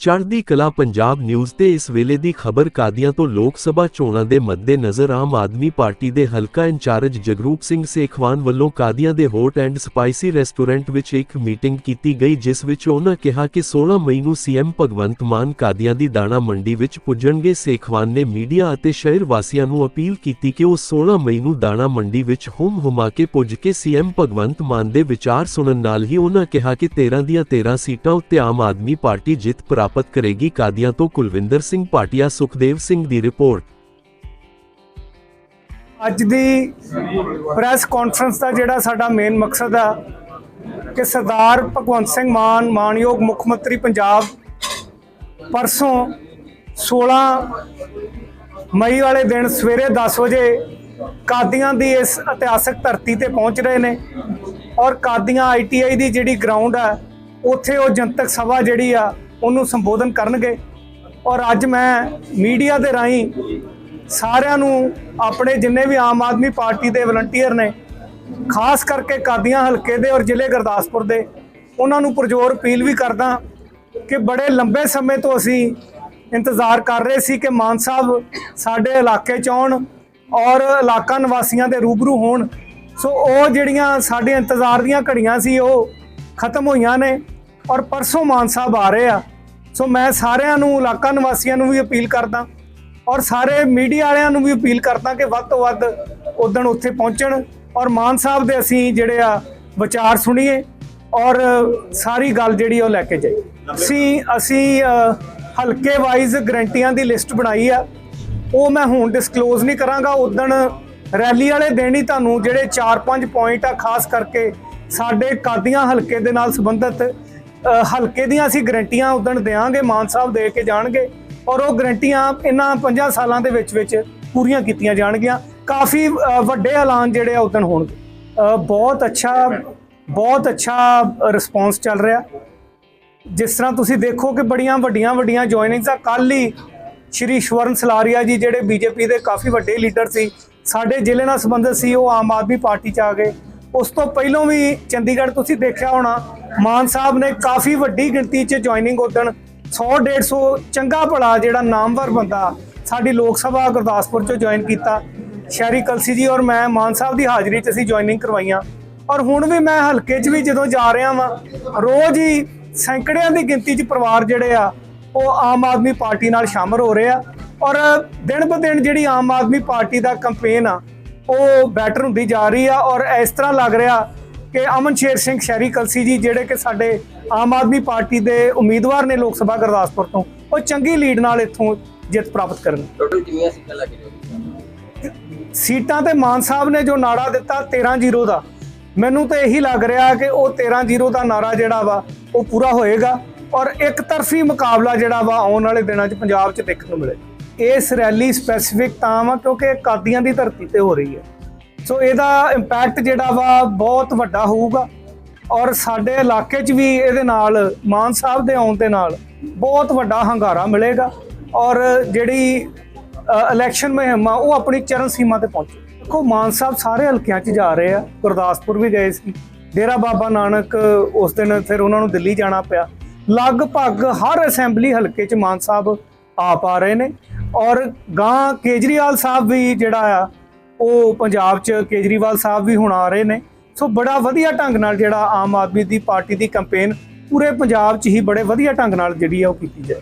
ਚੜ੍ਹਦੀ ਕਲਾ ਪੰਜਾਬ ਨਿਊਜ਼ ਤੇ ਇਸ ਵੇਲੇ ਦੀ ਖਬਰ ਕਾਦੀਆਂ ਤੋਂ ਲੋਕ ਸਭਾ ਚੋਣਾਂ ਦੇ ਮੱਦੇਨਜ਼ਰ ਆਮ ਆਦਮੀ ਪਾਰਟੀ ਦੇ ਹਲਕਾ ਇੰਚਾਰਜ ਜਗਰੂਪ ਸਿੰਘ ਸੇਖਵਾਨ ਵੱਲੋਂ ਕਾਦੀਆਂ ਦੇ ਹੋਟ ਐਂਡ ਸਪਾਈਸੀ ਰੈਸਟੋਰੈਂਟ ਵਿੱਚ ਇੱਕ ਮੀਟਿੰਗ ਕੀਤੀ ਗਈ, ਜਿਸ ਵਿੱਚ ਉਹਨਾਂ ਕਿਹਾ ਕਿ 16 ਮਈ ਨੂੰ ਸੀਐਮ ਭਗਵੰਤ ਮਾਨ ਕਾਦੀਆਂ ਦੀ ਦਾਣਾ ਮੰਡੀ ਵਿੱਚ ਪੁੱਜਣਗੇ। ਸੇਖਵਾਨ ਨੇ ਮੀਡੀਆ ਅਤੇ ਸ਼ਹਿਰ ਵਾਸੀਆਂ ਨੂੰ ਅਪੀਲ ਕੀਤੀ ਕਿ ਉਹ 16 ਮਈ ਨੂੰ ਦਾਣਾ ਮੰਡੀ ਵਿੱਚ ਹੁਮ ਹੁਮਾ ਕੇ ਪੁੱਜ ਕੇ ਸੀਐਮ ਭਗਵੰਤ ਮਾਨ ਦੇ ਵਿਚਾਰ ਸੁਣਨ ਨਾਲ ਹੀ ਉਹਨਾਂ ਕਿਹਾ ਕਿ 13 ਦੀਆਂ 13 ਸੀਟਾਂ ਉੱਤੇ ਆਮ ਆਦਮੀ ਪਾਰਟੀ ਜਿੱਤ ਪ੍ਰਾਪਤ ਪ੍ਰਾਪਤ ਕਰੇਗੀ ਕਾਦੀਆਂ ਤੋਂ ਕੁਲਵਿੰਦਰ ਸਿੰਘ ਪਾਟਿਆ ਸੁਖਦੇਵ ਸਿੰਘ ਦੀ ਰਿਪੋਰਟ। ਅੱਜ ਦੀ ਪ੍ਰੈਸ ਕਾਨਫਰੰਸ ਦਾ ਜਿਹੜਾ ਸਾਡਾ ਮੇਨ ਮਕਸਦ ਆ, ਕਿ ਸਰਦਾਰ ਭਗਵੰਤ ਸਿੰਘ ਮਾਨ, ਮਾਨਯੋਗ ਮੁੱਖ ਮੰਤਰੀ ਪੰਜਾਬ ਪਰਸੋਂ 16 ਮਈ ਵਾਲੇ ਦਿਨ ਸਵੇਰੇ 10 ਵਜੇ ਕਾਦੀਆਂ ਦੀ ਇਸ ਇਤਿਹਾਸਕ ਧਰਤੀ ਤੇ ਪਹੁੰਚ ਰਹੇ ਨੇ ਔਰ ਕਾਦੀਆਂ ਆਈਟੀਆਈ ਦੀ ਜਿਹੜੀ ਗਰਾਊਂਡ ਆ, ਉੱਥੇ ਉਹ ਜਨਤਕ ਸਭਾ ਜਿਹੜੀ ਆ ਉਹਨੂੰ ਸੰਬੋਧਨ ਕਰਨਗੇ। ਔਰ ਅੱਜ ਮੈਂ ਮੀਡੀਆ ਦੇ ਰਾਹੀਂ ਸਾਰਿਆਂ ਨੂੰ ਆਪਣੇ ਜਿੰਨੇ ਵੀ ਆਮ ਆਦਮੀ ਪਾਰਟੀ ਦੇ ਵਲੰਟੀਅਰ ਨੇ, ਖਾਸ ਕਰਕੇ ਕਾਦੀਆਂ ਹਲਕੇ ਦੇ ਔਰ ਜ਼ਿਲ੍ਹੇ ਗੁਰਦਾਸਪੁਰ ਦੇ, ਉਹਨਾਂ ਨੂੰ ਪਰਜ਼ੋਰ ਅਪੀਲ ਵੀ ਕਰਦਾ ਕਿ ਬੜੇ ਲੰਬੇ ਸਮੇਂ ਤੋਂ ਅਸੀਂ ਇੰਤਜ਼ਾਰ ਕਰ ਰਹੇ ਸੀ ਕਿ ਮਾਨ ਸਾਹਿਬ ਸਾਡੇ ਇਲਾਕੇ 'ਚ ਆਉਣ ਔਰ ਇਲਾਕਾ ਨਿਵਾਸੀਆਂ ਦੇ ਰੂਬਰੂ ਹੋਣ। ਸੋ ਉਹ ਜਿਹੜੀਆਂ ਸਾਡੇ ਇੰਤਜ਼ਾਰ ਦੀਆਂ ਘੜੀਆਂ ਸੀ, ਉਹ ਖਤਮ ਹੋਈਆਂ ਨੇ। ਔਰ ਪਰਸੋਂ ਮਾਨ ਸਾਹਿਬ ਆ ਰਹੇ ਆ। ਸੋ ਮੈਂ ਸਾਰਿਆਂ ਨੂੰ, ਇਲਾਕਾ ਨਿਵਾਸੀਆਂ ਨੂੰ ਵੀ ਅਪੀਲ ਕਰਦਾ ਔਰ ਸਾਰੇ ਮੀਡੀਆ ਵਾਲਿਆਂ ਨੂੰ ਵੀ ਅਪੀਲ ਕਰਦਾ ਕਿ ਵੱਧ ਤੋਂ ਵੱਧ ਉਦਣ ਉੱਥੇ ਪਹੁੰਚਣ ਔਰ ਮਾਨ ਸਾਹਿਬ ਦੇ ਅਸੀਂ ਜਿਹੜੇ ਆ ਵਿਚਾਰ ਸੁਣੀਏ ਔਰ ਸਾਰੀ ਗੱਲ ਜਿਹੜੀ ਉਹ ਲੈ ਕੇ ਜਾਈਏ। ਅਸੀਂ ਅਸੀਂ ਹਲਕੇ ਵਾਈਜ਼ ਗਰੰਟੀਆਂ ਦੀ ਲਿਸਟ ਬਣਾਈ ਆ। ਉਹ ਮੈਂ ਹੁਣ ਡਿਸਕਲੋਜ਼ ਨਹੀਂ ਕਰਾਂਗਾ। ਉਦਣ ਰੈਲੀ ਵਾਲੇ ਦਿਨ ਹੀ ਤੁਹਾਨੂੰ ਜਿਹੜੇ 4-5 ਪੁਆਇੰਟ ਆ, ਖਾਸ ਕਰਕੇ ਸਾਡੇ ਕਾਦੀਆਂ ਹਲਕੇ ਦੇ ਨਾਲ ਸੰਬੰਧਿਤ ਹਲਕੇ ਦੀਆਂ ਅਸੀਂ ਗਰੰਟੀਆਂ ਉਦਣ ਦੇਵਾਂਗੇ ਮਾਨ ਸਾਹਿਬ ਦੇ ਕੇ ਜਾਣਗੇ ਔਰ ਉਹ ਗਰੰਟੀਆਂ ਇਹਨਾਂ 50 ਸਾਲਾਂ ਦੇ ਵਿੱਚ ਵਿੱਚ ਪੂਰੀਆਂ ਕੀਤੀਆਂ ਜਾਣਗੀਆਂ। ਕਾਫੀ ਵੱਡੇ ਐਲਾਨ ਜਿਹੜੇ ਆ ਉਦਣ ਹੋਣਗੇ। ਬਹੁਤ ਅੱਛਾ ਬਹੁਤ ਅੱਛਾ ਰਿਸਪੌਂਸ ਚੱਲ ਰਿਹਾ। ਜਿਸ ਤਰ੍ਹਾਂ ਤੁਸੀਂ ਦੇਖੋ ਕਿ ਬੜੀਆਂ ਵੱਡੀਆਂ ਵੱਡੀਆਂ ਜੁਆਇਨਿੰਗਸ ਆ। ਕੱਲ ਹੀ ਸ਼੍ਰੀ ਸ਼ਵਰਨ ਸਲਾਰੀਆ ਜੀ ਜਿਹੜੇ ਬੀਜੇਪੀ ਦੇ ਕਾਫੀ ਵੱਡੇ ਲੀਡਰ ਸੀ, ਸਾਡੇ ਜ਼ਿਲ੍ਹੇ ਨਾਲ ਸੰਬੰਧਿਤ ਸੀ, ਉਹ ਆਮ ਆਦਮੀ ਪਾਰਟੀ ਚ ਆ ਗਏ। ਉਸ ਤੋਂ ਪਹਿਲਾਂ ਵੀ ਚੰਡੀਗੜ੍ਹ ਤੁਸੀਂ ਦੇਖਿਆ ਹੋਣਾ, ਮਾਨ ਸਾਹਿਬ ਨੇ ਕਾਫੀ ਵੱਡੀ ਗਿਣਤੀ ਚ ਜੁਆਇਨਿੰਗ ਉਦਣ 100 150 ਚੰਗਾ ਭਲਾ ਜਿਹੜਾ ਨਾਮਵਰ ਬੰਦਾ ਸਾਡੀ ਲੋਕ ਸਭਾ ਗੁਰਦਾਸਪੁਰ ਚੋਂ ਜੁਆਇਨ ਕੀਤਾ। ਸ਼ਹਿਰੀ ਕਲਸੀ ਜੀ ਔਰ ਮੈਂ ਮਾਨ ਸਾਹਿਬ ਦੀ ਹਾਜ਼ਰੀ 'ਚ ਅਸੀਂ ਜੁਆਇਨਿੰਗ ਕਰਵਾਈਆਂ। ਔਰ ਹੁਣ ਵੀ ਮੈਂ ਹਲਕੇ 'ਚ ਵੀ ਜਦੋਂ ਜਾ ਰਿਹਾ ਵਾਂ, ਰੋਜ਼ ਹੀ ਸੈਂਕੜਿਆਂ ਦੀ ਗਿਣਤੀ 'ਚ ਪਰਿਵਾਰ ਜਿਹੜੇ ਆ, ਉਹ ਆਮ ਆਦਮੀ ਪਾਰਟੀ ਨਾਲ ਸ਼ਾਮਲ ਹੋ ਰਹੇ ਆ। ਔਰ ਦਿਨ ਬ ਦਿਨ ਜਿਹੜੀ ਆਮ ਆਦਮੀ ਪਾਰਟੀ ਦਾ ਕੈਂਪੇਨ ਆ ਉਹ ਬੈਟਰ ਹੁੰਦੀ ਜਾ ਰਹੀ ਆ ਔਰ ਇਸ ਤਰ੍ਹਾਂ ਲੱਗ ਰਿਹਾ ਕਿ ਅਮਨ ਸ਼ੇਰ ਸਿੰਘ ਸ਼ਹਿਰੀ ਕਲਸੀ ਜੀ ਜਿਹੜੇ ਕਿ ਸਾਡੇ ਆਮ ਆਦਮੀ ਪਾਰਟੀ ਦੇ ਉਮੀਦਵਾਰ ਨੇ ਲੋਕ ਸਭਾ ਗੁਰਦਾਸਪੁਰ ਤੋਂ ਉਹ ਚੰਗੀ ਲੀਡ ਨਾਲ ਇੱਥੋਂ ਜਿੱਤ ਪ੍ਰਾਪਤ ਕਰਨ। ਟੋਟਲ ਕਿੰਨੀਆਂ ਸੀਟਾਂ ਲੱਗ ਰਹੀਆਂ ਸੀਟਾਂ ਤੇ ਮਾਨ ਸਾਹਿਬ ਨੇ ਜੋ ਨਾਰਾ ਦਿੱਤਾ 13-0 ਦਾ। ਮੈਨੂੰ ਤਾਂ ਇਹੀ ਲੱਗ ਰਿਹਾ ਕਿ ਉਹ 13-0 ਦਾ ਨਾਰਾ ਜਿਹੜਾ ਵਾ ਉਹ ਪੂਰਾ ਹੋਏਗਾ ਔਰ ਇੱਕ ਤਰਫੀ ਮੁਕਾਬਲਾ ਜਿਹੜਾ ਵਾ ਆਉਣ ਵਾਲੇ ਦਿਨਾਂ 'ਚ ਪੰਜਾਬ 'ਚ ਦੇਖਣ ਨੂੰ ਮਿਲੇ। ਇਸ ਰੈਲੀ ਸਪੈਸੀਫਿਕ ਤਾਂ ਵਾ ਕਿਉਂਕਿ ਕਾਦੀਆਂ ਦੀ ਧਰਤੀ ਤੇ ਹੋ ਰਹੀ ਹੈ। ਸੋ ਇਹਦਾ ਇੰਪੈਕਟ ਜਿਹੜਾ ਵਾ ਬਹੁਤ ਵੱਡਾ ਹੋਊਗਾ ਔਰ ਸਾਡੇ ਇਲਾਕੇ 'ਚ ਵੀ ਇਹਦੇ ਨਾਲ, ਮਾਨ ਸਾਹਿਬ ਦੇ ਆਉਣ ਦੇ ਨਾਲ ਬਹੁਤ ਵੱਡਾ ਹੰਗਾਰਾ ਮਿਲੇਗਾ ਔਰ ਜਿਹੜੀ ਇਲੈਕਸ਼ਨ ਮੁਹਿੰਮ ਆ, ਉਹ ਆਪਣੀ ਚਰਨ ਸੀਮਾ ਤੇ ਪਹੁੰਚੇ ਦੇਖੋ, ਮਾਨ ਸਾਹਿਬ ਸਾਰੇ ਹਲਕਿਆਂ 'ਚ ਜਾ ਰਹੇ ਆ, ਗੁਰਦਾਸਪੁਰ ਵੀ ਗਏ ਸੀ, ਡੇਰਾ ਬਾਬਾ ਨਾਨਕ ਉਸ ਦਿਨ ਫਿਰ ਉਹਨਾਂ ਨੂੰ ਦਿੱਲੀ ਜਾਣਾ ਪਿਆ। ਲਗਭਗ ਹਰ ਅਸੈਂਬਲੀ ਹਲਕੇ 'ਚ ਮਾਨ ਸਾਹਿਬ ਆ ਪਾ ਰਹੇ ਨੇ। ਔਰ ਗਾਂ ਕੇਜਰੀਵਾਲ ਸਾਹਿਬ ਵੀ ਜਿਹੜਾ ਆ, ਉਹ ਪੰਜਾਬ 'ਚ ਕੇਜਰੀਵਾਲ ਸਾਹਿਬ ਵੀ ਹੁਣ ਆ ਰਹੇ ਨੇ। ਸੋ ਬੜਾ ਵਧੀਆ ਢੰਗ ਨਾਲ ਜਿਹੜਾ ਆਮ ਆਦਮੀ ਦੀ ਪਾਰਟੀ ਦੀ ਕੈਂਪੇਨ ਪੂਰੇ ਪੰਜਾਬ 'ਚ ਹੀ ਬੜੇ ਵਧੀਆ ਢੰਗ ਨਾਲ ਜਿਹੜੀ ਆ ਉਹ ਕੀਤੀ ਜਾਏ